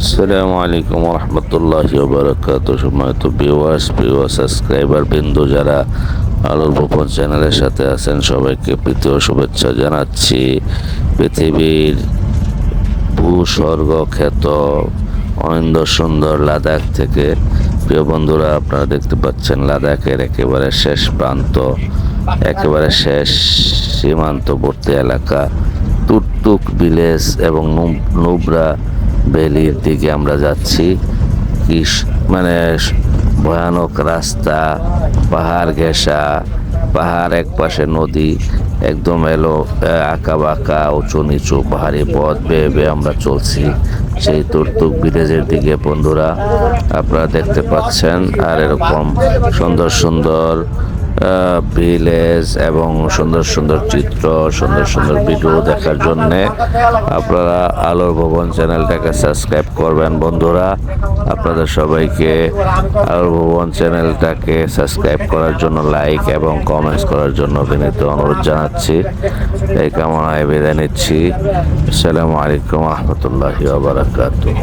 আসসালামু আলাইকুম রহমতুল্লাহ বারকাত সময়ত ভিউয়ার্স ভিউয়ার সাবস্ক্রাইবার বিন্দু যারা আলোর ভবন চ্যানেলের সাথে আছেন, সবাইকে প্রীতীয় শুভেচ্ছা জানাচ্ছি। পৃথিবীর ভূস্বর্গ খ্যাত অনিন্দ সুন্দর লাদাখ থেকে। প্রিয় বন্ধুরা, আপনারা দেখতে পাচ্ছেন লাদাখের একেবারে শেষ প্রান্ত, একেবারে শেষ সীমান্তবর্তী এলাকা। টুকটুক ভিলেজ এবং নুব- নুবরা ভ্যালির দিকে আমরা যাচ্ছি। মানে ভয়ানক রাস্তা, পাহাড় ঘেঁষা, পাহাড় এক পাশে নদী, একদম এলো আঁকা বাঁকা, উঁচু নিচু পাহাড়ি পথ বেয়ে বেয়ে আমরা চলছি। সেই তুর্তুক বিদেশের দিকে বন্ধুরা, আপনারা দেখতে পাচ্ছেন, আর এরকম সুন্দর সুন্দর ভিলেজ এবং সুন্দর সুন্দর চিত্র, সুন্দর সুন্দর ভিডিও দেখার জন্যে আপনারা আলোর ভবন চ্যানেলটাকে সাবস্ক্রাইব করবেন। বন্ধুরা, আপনাদের সবাইকে আলোর ভবন চ্যানেলটাকে সাবস্ক্রাইব করার জন্য লাইক এবং কমেন্টস করার জন্য বিনীত অনুরোধ জানাচ্ছি। এই কামনায় বিদায় নিচ্ছি। আসসালামু আলাইকুম রহমতুল্লাহি বারাকাতুহ।